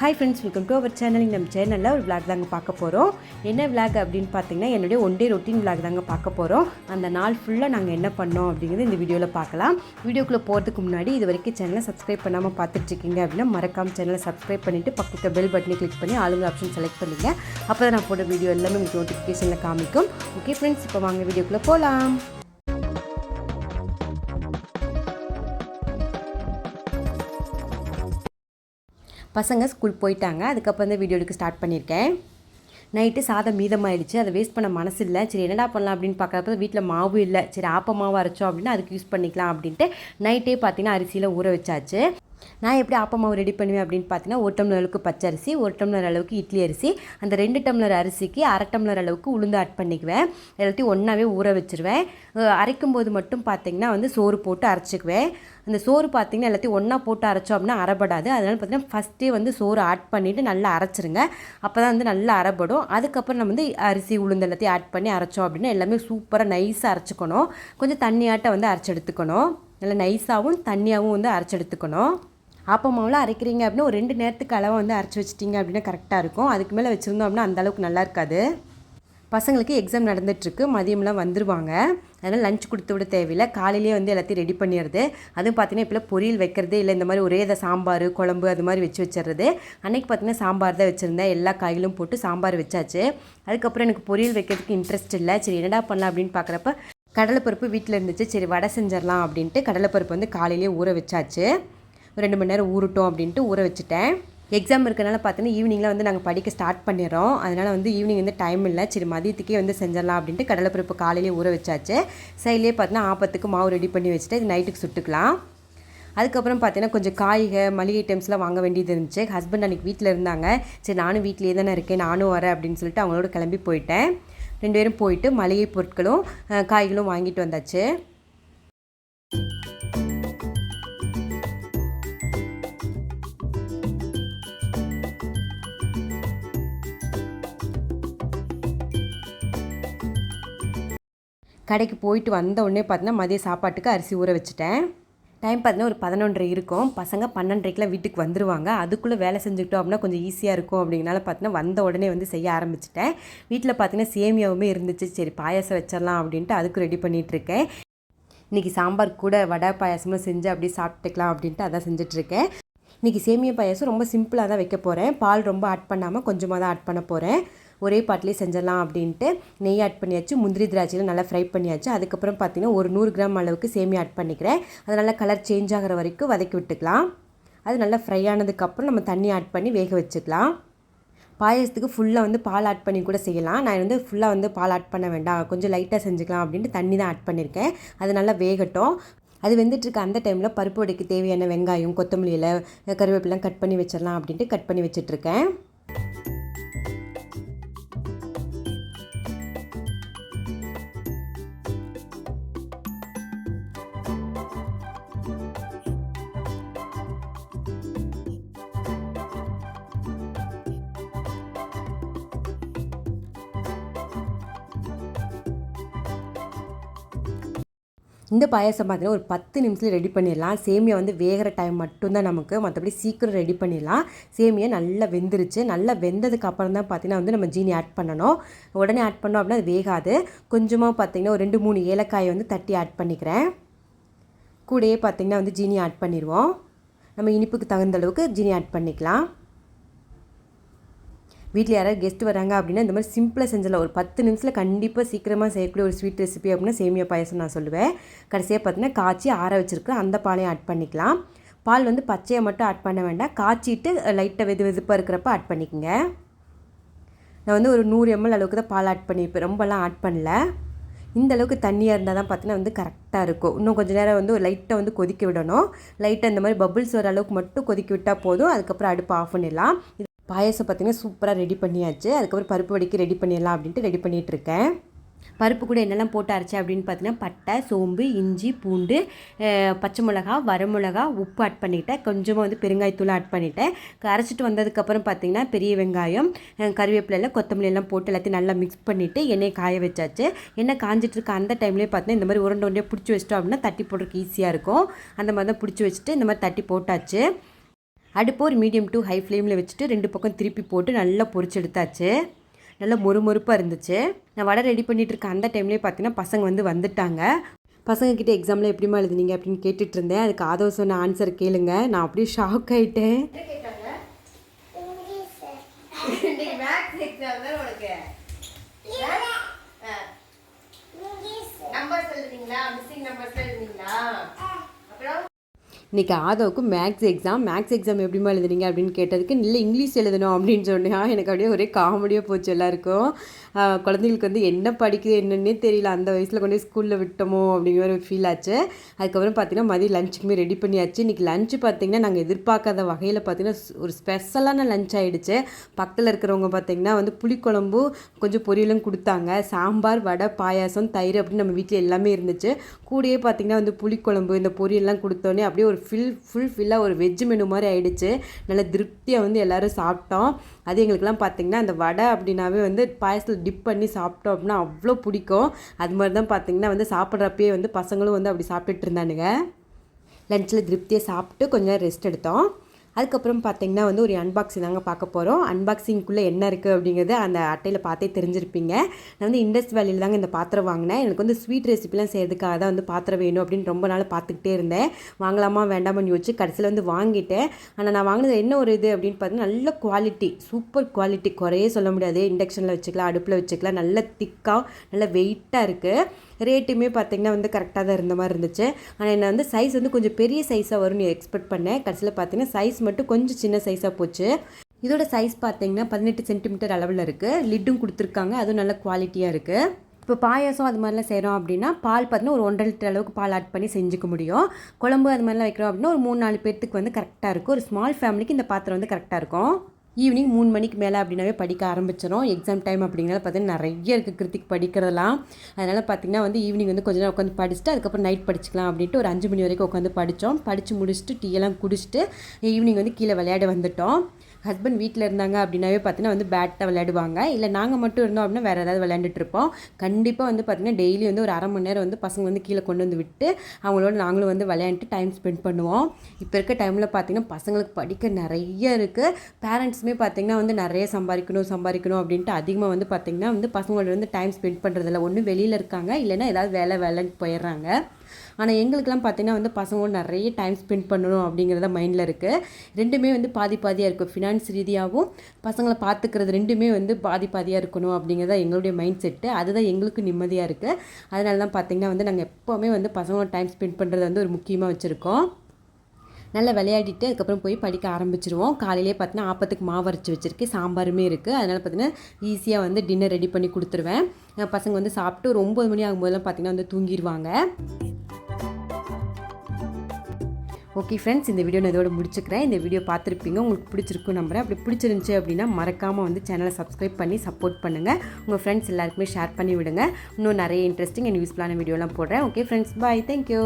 Hi friends welcome to our channel நம்ம சேனலில் ஒரு விளாக் தாங்க பார்க்க போகிறோம் என்ன விளாக் அப்படின்னு பார்த்தீங்கன்னா என்னுடைய ஒன் டே ரொட்டீன் விளாக் தாங்க பார்க்க போகிறோம் அந்த நாள் ஃபுல்லாக நாங்கள் என்ன பண்ணோம் அப்படிங்கிறது இந்த வீடியோவில் பார்க்கலாம். வீடியோக்குள்ளே போகிறதுக்கு முன்னாடி இது வரைக்கும் சேனலை சப்ஸ்கிரைப் பண்ணாமல் பார்த்துட்ருக்கீங்க அப்படின்னா மறக்காம சேனலை சப்ஸ்கிரைப் பண்ணிவிட்டு பக்கத்தில் பெல் பட்டனை கிளிக் பண்ணி ஆளுங்க ஆப்ஷன் செலக்ட் பண்ணிங்க. அப்போ தான் நான் போட்ட வீடியோ எல்லாமே உங்களுக்கு நோட்டிஃபிகேஷனில் காமிக்கும். ஓகே ஃப்ரெண்ட்ஸ் இப்போ வாங்க வீடியோக்குள்ளே போகலாம் பசங்க ஸ்கூல் போயிட்டாங்க. அதுக்கப்புறம் தான் வீடியோ எடுக்க ஸ்டார்ட் பண்ணியிருக்கேன். நைட்டு சாதம் மீதமாயிடுச்சு. அதை வேஸ்ட் பண்ண மனசு இல்லை. சரி என்னடா பண்ணலாம் அப்படின்னு பார்க்குறப்ப வீட்டில் மாவு இல்லை. சரி ஆப்ப மாவு அரைச்சோம் அப்படின்னா அதுக்கு யூஸ் பண்ணிக்கலாம் அப்படின்ட்டு நைட்டே பார்த்தீங்கன்னா அரிசியில் ஊற வச்சாச்சு. நான் எப்படி ஆப்ப மாவு ரெடி பண்ணுவேன் அப்படின்னு பார்த்தீங்கன்னா ஒரு டம்ளர் அளவுக்கு பச்சரிசி ஒரு டம்ளர் அளவுக்கு இட்லி அரிசி அந்த ரெண்டு டம்ளர் அரிசிக்கு அரை டம்ளர் அளவுக்கு உளுந்து ஆட் பண்ணிக்குவேன். எல்லாத்தையும் ஒன்றாவே ஊற வச்சுருவேன். அரைக்கும்போது அரைக்கும் போது மட்டும் பார்த்தீங்கன்னா வந்து சோறு போட்டு அரைச்சிக்குவேன். அந்த சோறு பார்த்தீங்கன்னா எல்லாத்தையும் ஒன்றா போட்டு அரைச்சோம் அப்படின்னா அரைபடாது. அதனால் பார்த்தீங்கன்னா ஃபஸ்ட்டே வந்து சோறு ஆட் பண்ணிவிட்டு நல்லா அரைச்சிருங்க. அப்போ தான் வந்து நல்லா அரைப்படும் அதுக்கப்புறம் நம்ம வந்து அரிசி உளுந்து எல்லாத்தையும் ஆட் பண்ணி அரைச்சோம் அப்படின்னா எல்லாமே சூப்பராக நைஸாக அரைச்சிக்கணும். கொஞ்சம் தண்ணியாட்ட வந்து அரைச்சி எடுத்துக்கணும். நல்லா நைஸாகவும் தண்ணியாகவும் வந்து அரைச்சி எடுத்துக்கணும். ஆப்ப மாவுலாம் அரைக்கிறீங்க அப்படின்னா ஒரு ரெண்டு நேரத்துக்கு அளவை வந்து அரைச்சி வச்சிட்டிங்க அப்படின்னா கரெக்டாக இருக்கும். அதுக்கு மேலே வச்சுருந்தோம் அப்படின்னா அந்த அளவுக்கு நல்லா இருக்காது. பசங்களுக்கு எக்ஸாம் நடந்துட்டுருக்கு. மதியம்லாம் வந்துருவாங்க. அதனால் லஞ்ச் கொடுத்து விட தேவையில்லை. காலையிலேயே வந்து எல்லாத்தையும் ரெடி பண்ணிடுறது. அதுவும் பார்த்தீங்கன்னா இப்போலாம் பொரியல் வைக்கிறது இல்லை. இந்த மாதிரி ஒரே இதை சாம்பார் குழம்பு அது மாதிரி வச்சு வச்சிடுறது. அன்றைக்கி பார்த்தீங்கன்னா சாம்பார் தான் வச்சுருந்தேன். எல்லா காய்களும் போட்டு சாம்பார் வச்சாச்சு. அதுக்கப்புறம் எனக்கு பொரியல் வைக்கிறதுக்கு இன்ட்ரெஸ்ட் இல்லை. சரி என்னடா பண்ணலாம் அப்படின்னு பார்க்குறப்ப கடலைப்பருப்பு வீட்டில் இருந்துச்சு. சரி வடை செஞ்சிடலாம் அப்படின்ட்டு கடலைப்பருப்பு வந்து காலையிலேயே ஊற வச்சாச்சு. ரெண்டு மணி நேரம் ஊறட்டும் அப்படின்ட்டு ஊற வச்சுட்டேன். எக்ஸாம் இருக்கிறனால பார்த்தீங்கன்னா ஈவினிங்கில் வந்து நாங்கள் படிக்க ஸ்டார்ட் பண்ணிடுறோம். அதனால் வந்து ஈவினிங் வந்து டைம் இல்லை. சரி மதியத்துக்கே வந்து செஞ்சிடலாம் அப்படின்ட்டு கடலைப்பருப்பு காலையிலே ஊற வச்சாச்சு. சைட்லேயே பார்த்தீங்கன்னா ஆப்பத்துக்கு மாவு ரெடி பண்ணி வச்சுட்டு இது நைட்டுக்கு சுட்டுக்கலாம். அதுக்கப்புறம் பார்த்தீங்கன்னா கொஞ்சம் காய்க மளிகை ஐட்டம்ஸ்லாம் வாங்க வேண்டியது இருந்துச்சு. ஹஸ்பண்ட் அன்றைக்கி வீட்டில் இருந்தாங்க. சரி நானும் வீட்டிலே தானே இருக்கேன். நானும் வரேன் அப்படின்னு சொல்லிட்டு அவங்களோட கிளம்பி போயிட்டேன். ரெண்டு பேரும் போயிட்டு மளிகை பொருட்களும் காய்களும் வாங்கிட்டு வந்தாச்சு. கடைக்கு போயிட்டு வந்த உடனே பார்த்தீங்கன்னா மதிய சாப்பாட்டுக்கு அரிசி ஊற வச்சுட்டேன். டைம் பார்த்தீங்கன்னா ஒரு பதினொன்றரை இருக்கும். பசங்க பன்னெண்டரைக்கெலாம் வீட்டுக்கு வந்துடுவாங்க அதுக்குள்ளே வேலை செஞ்சுக்கிட்டோம் அப்படின்னா கொஞ்சம் ஈஸியாக இருக்கும் அப்படிங்கனால பார்த்தீங்கன்னா வந்த உடனே வந்து செய்ய ஆரம்பிச்சிட்டேன். வீட்டில் பார்த்தீங்கன்னா சேமியாவுமே இருந்துச்சு. சரி பாயாசம் வச்சிடலாம் அப்படின்ட்டு அதுக்கு ரெடி பண்ணிகிட்ருக்கேன் இன்றைக்கி சாம்பார் கூட வடை பாயாசமாக செஞ்சு அப்படியே சாப்பிட்டுக்கலாம் அப்படின்ட்டு அதான் செஞ்சிட்ருக்கேன் இன்றைக்கி சேமியா பாயாசம் ரொம்ப சிம்பிளாக தான் வைக்க போகிறேன் பால் ரொம்ப ஆட் பண்ணாமல் கொஞ்சமாக தான் ஆட் பண்ண போகிறேன் ஒரே பாட்டிலே செஞ்சிடலாம் அப்படின்ட்டு நெய் ஆட் பண்ணியாச்சு முந்திரி திராட்சையில் நல்லா ஃப்ரை பண்ணியாச்சு. அதுக்கப்புறம் பார்த்தீங்கன்னா ஒரு நூறு கிராம் அளவுக்கு சேமியா ஆட் பண்ணிக்கிறேன். அது நல்லா கலர் சேஞ்ச் ஆகிற வரைக்கும் வதக்கி விட்டுக்கலாம். அது நல்லா ஃப்ரை ஆனதுக்கப்புறம் நம்ம தண்ணி ஆட் பண்ணி வேக வச்சுக்கலாம். பாயசத்துக்கு ஃபுல்லாக வந்து பால் ஆட் பண்ணி கூட செய்யலாம். நான் வந்து ஃபுல்லாக வந்து பால் ஆட் பண்ண வேண்டாம். கொஞ்சம் லைட்டாக செஞ்சுக்கலாம் அப்படின்ட்டு தண்ணி தான் ஆட் பண்ணியிருக்கேன். அது நல்லா வேகட்டும். அது வெந்துட்டுருக்க அந்த டைமில் பருப்பு வடைக்கு தேவையான வெங்காயம் கொத்தமல்லியில் கருவேப்பிலாம் கட் பண்ணி வச்சிடலாம் அப்படின்ட்டு கட் பண்ணி வச்சிட்ருக்கேன் இந்த பாயாசம் பார்த்தீங்கன்னா ஒரு பத்து நிமிஷத்தில் ரெடி பண்ணிடலாம். சேமியா வந்து வேகிற டைம் மட்டும்தான் நமக்கு. மற்றபடி சீக்கிரம் ரெடி பண்ணிடலாம். சேமியா நல்லா வெந்துருச்சு. நல்லா வெந்ததுக்கு அப்புறம் தான் பார்த்தீங்கன்னா வந்து நம்ம ஜீனி ஆட் பண்ணணும். உடனே ஆட் பண்ணோம் அப்படின்னா அது வேகாது. கொஞ்சமாக பார்த்தீங்கன்னா ஒரு ரெண்டு மூணு ஏலக்காயை வந்து தட்டி ஆட் பண்ணிக்கிறேன். கூடயே பார்த்தீங்கன்னா வந்து ஜீனி ஆட் பண்ணிடுவோம். நம்ம இனிப்புக்கு தகுந்த அளவுக்கு ஜீனி ஆட் பண்ணிக்கலாம். வீட்டில் யாராவது கெஸ்ட் வராங்க அப்படின்னா இந்த மாதிரி சிம்பிளாக செஞ்சிடலாம். ஒரு பத்து நிமிஷத்தில் கண்டிப்பாக சீக்கிரமாக செய்யக்கூடிய ஒரு ஸ்வீட் ரெசிபி அப்படின்னா சேமியா பாயசம் நான் சொல்லுவேன். கடைசியாக பார்த்தீங்கன்னா காய்ச்சி ஆற வச்சுருக்கேன் அந்த பாலையும் ஆட் பண்ணிக்கலாம். பால் வந்து பச்சையை மட்டும் ஆட் பண்ண வேண்டாம். காய்ச்சிட்டு லைட்டாக வெது வெதுப்பாக இருக்கிறப்ப ஆட் பண்ணிக்கோங்க. நான் வந்து ஒரு நூறு எம்எல் அளவுக்கு தான் பால் ஆட் பண்ணியிருப்பேன் ரொம்பலாம் ஆட் பண்ணல. இந்த அளவுக்கு தண்ணியாக இருந்தால் தான் பார்த்தீங்கன்னா வந்து கரெக்டாக இருக்கும். இன்னும் கொஞ்சம் நேரம் வந்து ஒரு லைட்டாக வந்து கொதிக்க விடணும். லைட்டாக இந்த மாதிரி பபுள்ஸ் வர அளவுக்கு மட்டும் கொதிக்க விட்டால் போதும். அதுக்கப்புறம் அடுப்பு ஆஃப் பண்ணிடலாம். இது பாயசம் பார்த்தீங்கன்னா சூப்பராக ரெடி பண்ணியாச்சு. அதுக்கப்புறம் பருப்பு வடிக்கு ரெடி பண்ணிடலாம் அப்படின்ட்டு ரெடி பண்ணிகிட்டு இருக்கேன் பருப்பு கூட என்னெல்லாம் போட்டு அரைச்சேன் அப்படின்னு பார்த்தீங்கன்னா பட்டை சோம்பு இஞ்சி பூண்டு பச்சை மிளகா வரமிளகா உப்பு ஆட் பண்ணிட்டேன். கொஞ்சமாக வந்து பெருங்காயத்தூள் ஆட் பண்ணிட்டேன். அரைச்சிட்டு வந்ததுக்கப்புறம் பார்த்தீங்கன்னா பெரிய வெங்காயம் அஹ், கொத்தமல்லி எல்லாம் போட்டு எல்லாத்தையும் நல்லா மிக்ஸ் பண்ணிவிட்டு எண்ணெய் காய வச்சாச்சு. எண்ணெய் காஞ்சிட்டு இருக்க அந்த டைம்லேயே பார்த்தீங்கன்னா இந்த மாதிரி உருண்டை உருண்டையாக பிடிச்சி வச்சிட்டோம் அப்படின்னா தட்டி போடுறதுக்கு ஈஸியாக இருக்கும். அந்த மாதிரி தான் பிடிச்சி வச்சுட்டு இந்த மாதிரி தட்டி போட்டாச்சு. அடுப்பு ஒரு மீடியம் டு ஹை ஃப்ளேமில் வச்சுட்டு ரெண்டு பக்கம் திருப்பி போட்டு நல்லா பொரிச்சு எடுத்தாச்சு. நல்லா மொறுமொறுப்பாக இருந்துச்சு. நான் வடை ரெடி பண்ணிட்டு இருக்க அந்த டைம்லேயே பார்த்தீங்கன்னா பசங்க வந்து வந்துட்டாங்க. பசங்கக்கிட்ட எக்ஸாமில் எப்படிமா எழுதுனீங்க அப்படின்னு கேட்டுட்டு இருந்தேன். அதுக்கு ஆதவ சொன்ன ஆன்சர் கேளுங்க. நான் அப்படியே ஷாக் உனக்கு? நம்பர்ஸ் எழுதுனீங்களா? மிஸ்ஸிங் நம்பர்ஸ் எழுதுனீங்களா? இன்றைக்கி ஆதவுக்கு மேக்ஸ் எக்ஸாம் மேக்ஸ் எக்ஸாம் எப்படிமா எழுதுனீங்க அப்படின்னு கேட்டதுக்கு இல்லை இங்கிலீஷ் எழுதணும் அப்படின்னு சொன்னேன். எனக்கு அப்படியே ஒரே காமெடியாக போச்சு எல்லாருக்கும். குழந்தைங்களுக்கு வந்து என்ன படிக்குது என்னன்னே தெரியல. அந்த வயசில் கொண்டு போய் ஸ்கூலில் விட்டோமோ அப்படிங்கிற ஒரு ஃபீல் ஆச்சு. அதுக்கப்புறம் பார்த்தீங்கன்னா மதியம் லஞ்சுக்குமே ரெடி பண்ணியாச்சு. இன்றைக்கி லஞ்சு பார்த்திங்கன்னா நாங்கள் எதிர்பார்க்காத வகையில் பார்த்தீங்கன்னா ஒரு ஸ்பெஷலான லஞ்ச் ஆகிடுச்சு பக்கத்தில் இருக்கிறவங்க பார்த்தீங்கன்னா வந்து புளிக்குழம்பு கொஞ்சம் பொரியலும் கொடுத்தாங்க. சாம்பார் வடை பாயாசம் தயிர் அப்படின்னு நம்ம வீட்டில் எல்லாமே இருந்துச்சு. கூடயே பார்த்தீங்கன்னா வந்து புளிக்குழம்பு இந்த பொரியல்லாம் கொடுத்தோன்னே அப்படியே ஒரு ஃபில் ஃபுல் ஃபில்லாக ஒரு வெஜ் மெனு மாதிரி ஆகிடுச்சு நல்ல திருப்தியாக வந்து எல்லோரும் சாப்பிட்டோம். அது எங்களுக்கெல்லாம் பார்த்திங்கன்னா அந்த வடை அப்படின்னாவே வந்து பாயசத்தில் டிப் பண்ணி சாப்பிட்டோம் அப்படின்னா அவ்வளோ பிடிக்கும். அது மாதிரி தான் பார்த்தீங்கன்னா வந்து சாப்பிட்றப்பயே வந்து பசங்களும் வந்து அப்படி சாப்பிட்டுட்டு இருந்தானுங்க. லஞ்சில் திருப்தியாக சாப்பிட்டு கொஞ்ச நேரம் ரெஸ்ட் எடுத்தோம். அதுக்கப்புறம் பார்த்தீங்கன்னா வந்து ஒரு அன்பாக்சிங் தாங்க பார்க்க போகிறோம் அன்பாக்சிங்குள்ளே என்ன இருக்குது அப்படிங்கிறது அந்த அட்டையில் பார்த்தே தெரிஞ்சிருப்பீங்க. நான் வந்து இண்டஸ்ட் வேலையில் தாங்க இந்த பாத்திரம் வாங்கினேன். எனக்கு வந்து ஸ்வீட் ரெசிபிலாம் செய்யறதுக்காக தான் வந்து பாத்திரம் வேணும் அப்படின்னு ரொம்ப நாள் பார்த்துக்கிட்டே இருந்தேன். வாங்கலாமா வேண்டாமான்னு யோசிச்சு கடைசியில் வந்து வாங்கிட்டேன். ஆனால் நான் வாங்கினது என்ன ஒரு இது அப்படின்னு பார்த்தீங்கன்னா நல்ல குவாலிட்டி சூப்பர் குவாலிட்டி குறையே சொல்ல முடியாது. இண்டக்ஷனில் வச்சுக்கலாம் அடுப்பில் வச்சுக்கலாம். நல்ல திக்காக நல்ல வெயிட்டாக இருக்குது ரேட்டுமே பார்த்தீங்கன்னா வந்து கரெக்டாக தான் இருந்த மாதிரி இருந்துச்சு. ஆனால் என்ன வந்து சைஸ் வந்து கொஞ்சம் பெரிய சைஸாக வரும்னு எக்ஸ்பெக்ட் பண்ணேன். கடைசியில் பார்த்தீங்கன்னா சைஸ் மட்டும் கொஞ்சம் சின்ன சைஸாக போச்சு. இதோட சைஸ் பார்த்தீங்கன்னா பதினெட்டு சென்டிமீட்டர் அளவில் இருக்குது லிட்டும் கொடுத்துருக்காங்க. அதுவும் நல்ல குவாலிட்டியாக இருக்குது இப்போ பாயாசம் அது மாதிரிலாம் செய்கிறோம் அப்படின்னா பால் பார்த்தீங்கன்னா ஒரு ஒன்றரை லிட்டர் அளவுக்கு பால் ஆட் பண்ணி செஞ்சுக்க முடியும். குழம்பு அது மாதிரிலாம் வைக்கிறோம் அப்படின்னா ஒரு மூணு நாலு பேர்த்துக்கு வந்து கரெக்டாக இருக்கும். ஒரு ஸ்மால் ஃபேமிலிக்கு இந்த பாத்திரம் வந்து கரெக்டாக இருக்கும். ஈவினிங் மூணு மணிக்கு மேலே அப்படின்னாவே படிக்க ஆரம்பிச்சிடும் எக்ஸாம் டைம் அப்படிங்கிறத பார்த்தீங்கன்னா நிறைய இருக்குது கிருத்திக் படிக்கிறதெல்லாம். அதனால் பார்த்தீங்கன்னா வந்து ஈவினிங் வந்து கொஞ்ச நேரம் உட்காந்து படிச்சுட்டு அதுக்கப்புறம் நைட் படிச்சுக்கலாம் அப்படின்ட்டு ஒரு அஞ்சு மணி வரைக்கும் உட்காந்து படித்தோம். படித்து முடிச்சுட்டு டீ எல்லாம் குடிச்சிட்டு ஈவினிங் வந்து கீழே விளையாட வந்துட்டோம். ஹஸ்பண்ட் வீட்டில் இருந்தாங்க அப்படின்னாவே பார்த்தீங்கன்னா வந்து பேட்டை விளையாடுவாங்க. இல்லை நாங்கள் மட்டும் இருந்தோம் அப்படின்னா வேறு ஏதாவது விளையாண்டுட்டு இருப்போம். கண்டிப்பாக வந்து பார்த்தீங்கன்னா டெய்லி வந்து ஒரு அரை மணி நேரம் வந்து பசங்க வந்து கீழே கொண்டு வந்து விட்டு அவங்களோட நாங்களும் வந்து விளையாண்டுட்டு டைம் ஸ்பெண்ட் பண்ணுவோம். இப்போ இருக்க டைமில் பார்த்தீங்கன்னா பசங்களுக்கு படிக்க நிறைய இருக்குது பேரண்ட்ஸுமே பார்த்தீங்கன்னா வந்து நிறைய சம்பாதிக்கணும் சம்பாதிக்கணும் அப்படின்ட்டு அதிகமாக வந்து பார்த்தீங்கன்னா வந்து பசங்களோட வந்து டைம் ஸ்பெண்ட் பண்ணுறதில்ல ஒன்று வெளியில் இருக்காங்க. இல்லைன்னா ஏதாவது வேலை வேலைன்னு போயிடுறாங்க. ஆனால் எங்களுக்கெல்லாம் பார்த்தீங்கன்னா வந்து பசங்களோட நிறைய டைம் ஸ்பெண்ட் பண்ணணும் அப்படிங்கிறத மைண்டில் இருக்குது ரெண்டுமே வந்து பாதி பாதியாக இருக்கும் ஃபினான்ஸ் ரீதியாகவும் பசங்களை பார்த்துக்கிறது ரெண்டுமே வந்து பாதி பாதியாக இருக்கணும் அப்படிங்கிறத எங்களுடைய மைண்ட் செட்டு அதுதான் எங்களுக்கு நிம்மதியாக இருக்குது அதனால தான் பார்த்திங்கன்னா வந்து நாங்கள் எப்போவுமே வந்து பசங்களோட டைம் ஸ்பெண்ட் பண்ணுறது வந்து ஒரு முக்கியமாக வச்சுருக்கோம். நல்லா விளையாடிட்டு அதுக்கப்புறம் போய் படிக்க ஆரம்பிச்சிருவோம். காலையிலே பார்த்தீங்கன்னா ஆப்பத்துக்கு மாவு அரைச்சி வச்சுருக்கு. சாம்பாருமே இருக்குது அதனால் பார்த்தீங்கன்னா ஈஸியாக வந்து டின்னர் ரெடி பண்ணி கொடுத்துருவேன். பசங்க வந்து சாப்பிட்டு ஒரு ஒம்பது மணி ஆகும்போதெல்லாம் பார்த்தீங்கன்னா வந்து தூங்கிடுவாங்க ஓகே ஃப்ரெண்ட்ஸ் இந்த வீடியோ நான் இதோட முடிச்சுக்கிறேன். இந்த வீடியோ பார்த்துருப்பீங்க. உங்களுக்கு பிடிச்சிருக்கும் நம்புறேன். அப்படி பிடிச்சிருந்துச்சி அப்படின்னா மறக்காமல் வந்து சேனலை சப்ஸ்கிரைப் பண்ணி சப்போர்ட் பண்ணுங்கள் உங்கள் ஃப்ரெண்ட்ஸ் எல்லாருக்குமே ஷேர் பண்ணி விடுங்க இன்னும் நிறைய இன்ட்ரெஸ்டிங் அண்ட் யூஸ்ஃபுல்லான வீடியோலாம் போடுறேன். Okay friends bye thank you